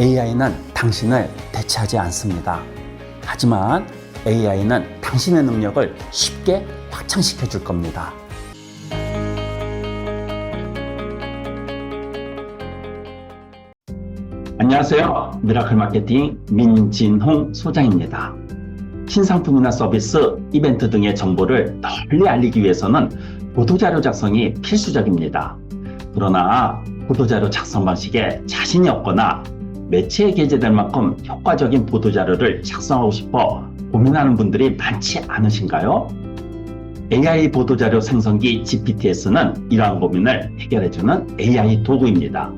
AI는 당신을 대체하지 않습니다. 하지만 AI는 당신의 능력을 쉽게 확장시켜 줄 겁니다. 안녕하세요. 미라클 마케팅 민진홍 소장입니다. 신상품이나 서비스, 이벤트 등의 정보를 널리 알리기 위해서는 보도자료 작성이 필수적입니다. 그러나 보도자료 작성 방식에 자신이 없거나 매체에 게재될 만큼 효과적인 보도자료를 작성하고 싶어 고민하는 분들이 많지 않으신가요? AI 보도자료 생성기 GPTS는 이러한 고민을 해결해주는 AI 도구입니다.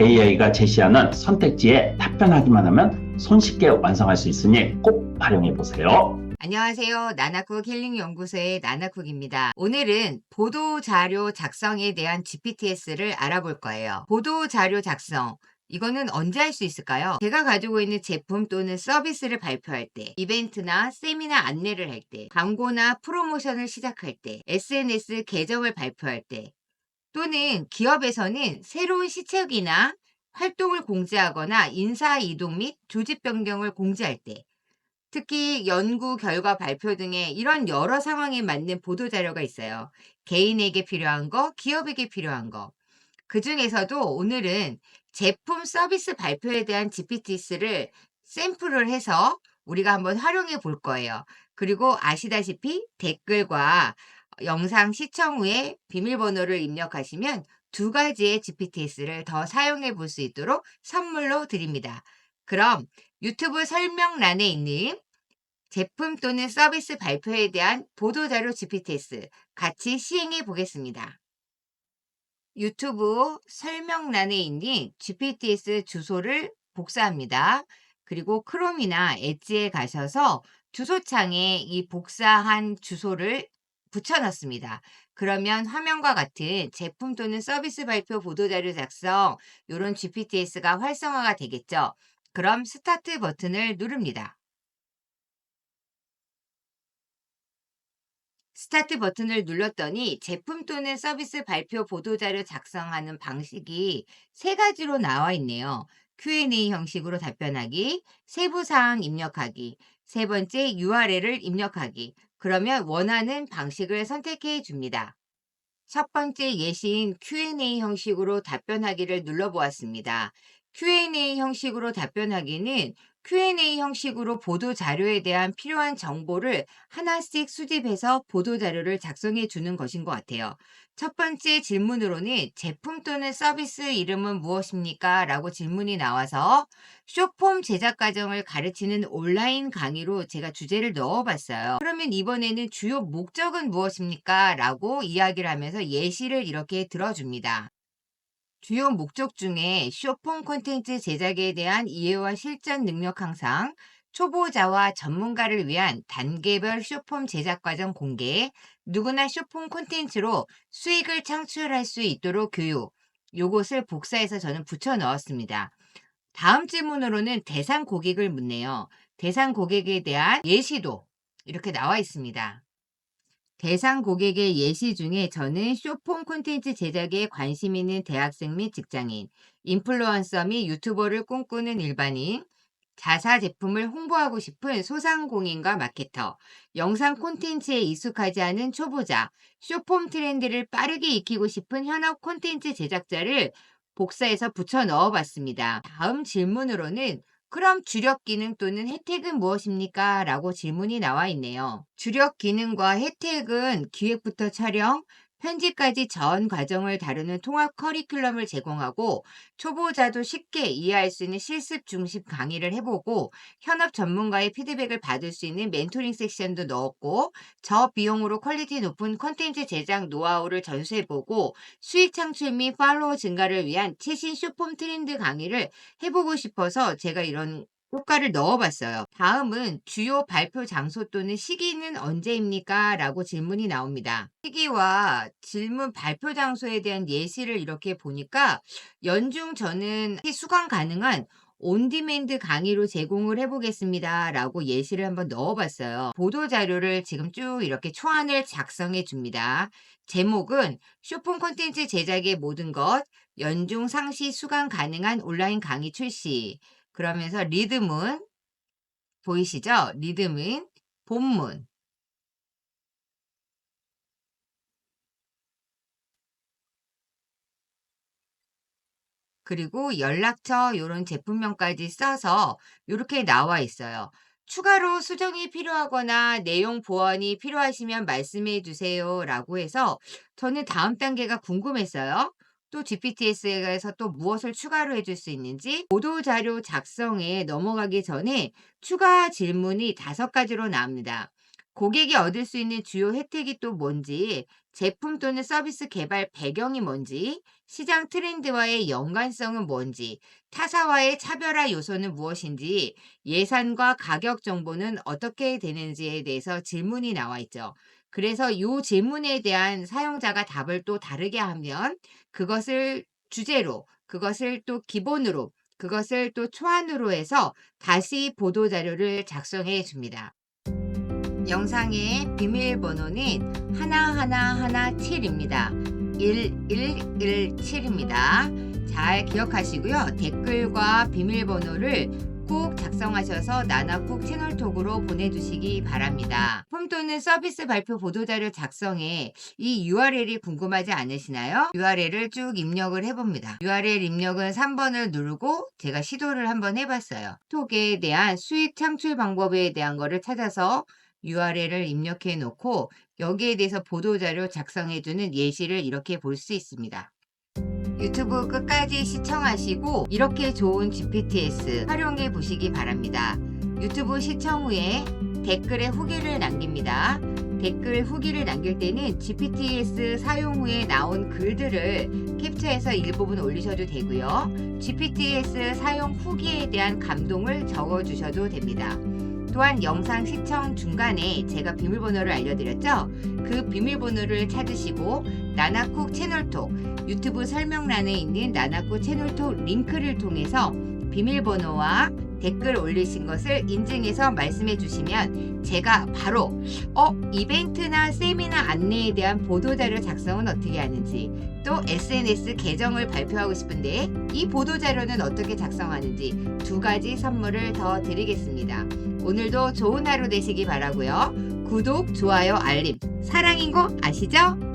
AI가 제시하는 선택지에 답변하기만 하면 손쉽게 완성할 수 있으니 꼭 활용해 보세요. 안녕하세요. 나나쿡 힐링 연구소의 나나쿡입니다. 오늘은 보도 자료 작성에 대한 GPTS를 알아볼 거예요. 보도 자료 작성. 이거는 언제 할 수 있을까요? 제가 가지고 있는 제품 또는 서비스를 발표할 때, 이벤트나 세미나 안내를 할 때, 광고나 프로모션을 시작할 때, SNS 계정을 발표할 때, 또는 기업에서는 새로운 시책이나 활동을 공지하거나 인사 이동 및 조직 변경을 공지할 때, 특히 연구 결과 발표 등의 이런 여러 상황에 맞는 보도 자료가 있어요. 개인에게 필요한 거, 기업에게 필요한 거. 그 중에서도 오늘은 제품 서비스 발표에 대한 GPTS를 샘플을 해서 우리가 한번 활용해 볼 거예요. 그리고 아시다시피 댓글과 영상 시청 후에 비밀번호를 입력하시면 두 가지의 GPTS를 더 사용해 볼 수 있도록 선물로 드립니다. 그럼 유튜브 설명란에 있는 제품 또는 서비스 발표에 대한 보도자료 GPTS 같이 시행해 보겠습니다. 유튜브 설명란에 있는 GPTS 주소를 복사합니다. 그리고 크롬이나 엣지에 가셔서 주소창에 이 복사한 주소를 붙여넣습니다. 그러면 화면과 같은 제품 또는 서비스 발표 보도자료 작성 이런 GPTS가 활성화가 되겠죠. 그럼 스타트 버튼을 누릅니다. 스타트 버튼을 눌렀더니 제품 또는 서비스 발표 보도자료 작성하는 방식이 세 가지로 나와 있네요. Q&A 형식으로 답변하기, 세부사항 입력하기, 세 번째 URL을 입력하기. 그러면 원하는 방식을 선택해 줍니다. 첫 번째 예시인 Q&A 형식으로 답변하기를 눌러보았습니다. Q&A 형식으로 답변하기는 Q&A 형식으로 보도 자료에 대한 필요한 정보를 하나씩 수집해서 보도 자료를 작성해 주는 것인 것 같아요. 첫 번째 질문으로는 제품 또는 서비스 이름은 무엇입니까? 라고 질문이 나와서 쇼폼 제작 과정을 가르치는 온라인 강의로 제가 주제를 넣어봤어요. 그러면 이번에는 주요 목적은 무엇입니까? 라고 이야기를 하면서 예시를 이렇게 들어줍니다. 주요 목적 중에 쇼폼 콘텐츠 제작에 대한 이해와 실전 능력 향상, 초보자와 전문가를 위한 단계별 쇼폼 제작 과정 공개, 누구나 쇼폼 콘텐츠로 수익을 창출할 수 있도록 교육, 요것을 복사해서 저는 붙여 넣었습니다. 다음 질문으로는 대상 고객을 묻네요. 대상 고객에 대한 예시도 이렇게 나와 있습니다. 대상 고객의 예시 중에 저는 쇼폼 콘텐츠 제작에 관심 있는 대학생 및 직장인, 인플루언서 및 유튜버를 꿈꾸는 일반인, 자사 제품을 홍보하고 싶은 소상공인과 마케터, 영상 콘텐츠에 익숙하지 않은 초보자, 쇼폼 트렌드를 빠르게 익히고 싶은 현업 콘텐츠 제작자를 복사해서 붙여 넣어 봤습니다. 다음 질문으로는 그럼 주력 기능 또는 혜택은 무엇입니까? 라고 질문이 나와 있네요. 주력 기능과 혜택은 기획부터 촬영, 편집까지 전 과정을 다루는 통합 커리큘럼을 제공하고 초보자도 쉽게 이해할 수 있는 실습 중심 강의를 해보고 현업 전문가의 피드백을 받을 수 있는 멘토링 섹션도 넣었고 저비용으로 퀄리티 높은 콘텐츠 제작 노하우를 전수해보고 수익 창출 및 팔로워 증가를 위한 최신 쇼폼 트렌드 강의를 해보고 싶어서 제가 이런 효과를 넣어봤어요. 다음은 주요 발표 장소 또는 시기는 언제입니까? 라고 질문이 나옵니다. 시기와 질문 발표 장소에 대한 예시를 이렇게 보니까 연중 저는 수강 가능한 온디맨드 강의로 제공을 해보겠습니다. 라고 예시를 한번 넣어봤어요. 보도 자료를 지금 쭉 이렇게 초안을 작성해 줍니다. 제목은 쇼폰 콘텐츠 제작의 모든 것, 연중 상시 수강 가능한 온라인 강의 출시. 그러면서 리듬은 보이시죠? 리듬은 본문. 그리고 연락처 요런 제품명까지 써서 요렇게 나와 있어요. 추가로 수정이 필요하거나 내용 보완이 필요하시면 말씀해 주세요. 라고 해서 저는 다음 단계가 궁금했어요. 또 GPTS에서 또 무엇을 추가로 해줄 수 있는지 보도 자료 작성에 넘어가기 전에 추가 질문이 다섯 가지로 나옵니다. 고객이 얻을 수 있는 주요 혜택이 또 뭔지, 제품 또는 서비스 개발 배경이 뭔지, 시장 트렌드와의 연관성은 뭔지, 타사와의 차별화 요소는 무엇인지, 예산과 가격 정보는 어떻게 되는지에 대해서 질문이 나와 있죠. 그래서 이 질문에 대한 사용자가 답을 또 다르게 하면 그것을 주제로, 그것을 또 기본으로, 그것을 또 초안으로 해서 다시 보도자료를 작성해 줍니다. 영상의 비밀번호는 하나하나하나 7입니다. 1117입니다. 잘 기억하시고요. 댓글과 비밀번호를 꼭 작성하셔서 나나국 채널톡으로 보내주시기 바랍니다. 품 또는 서비스 발표 보도자료 작성에 이 URL이 궁금하지 않으시나요? URL을 쭉 입력을 해봅니다. URL 입력은 3번을 누르고 제가 시도를 한번 해봤어요. 톡에 대한 수익 창출 방법에 대한 거를 찾아서 URL을 입력해 놓고 여기에 대해서 보도자료 작성해주는 예시를 이렇게 볼 수 있습니다. 유튜브 끝까지 시청하시고 이렇게 좋은 GPTS 활용해 보시기 바랍니다. 유튜브 시청 후에 댓글에 후기를 남깁니다. 댓글 후기를 남길 때는 GPTS 사용 후에 나온 글들을 캡처해서 일부분 올리셔도 되고요. GPTS 사용 후기에 대한 감동을 적어 주셔도 됩니다. 또한 영상 시청 중간에 제가 비밀번호를 알려드렸죠? 그 비밀번호를 찾으시고 나나쿡 채널톡 유튜브 설명란에 있는 나나쿡 채널톡 링크를 통해서 비밀번호와 댓글 올리신 것을 인증해서 말씀해 주시면 제가 바로 어 이벤트나 세미나 안내에 대한 보도자료 작성은 어떻게 하는지 또 SNS 계정을 발표하고 싶은데 이 보도자료는 어떻게 작성하는지 두 가지 선물을 더 드리겠습니다. 오늘도 좋은 하루 되시기 바라고요. 구독, 좋아요, 알림 사랑인 거 아시죠?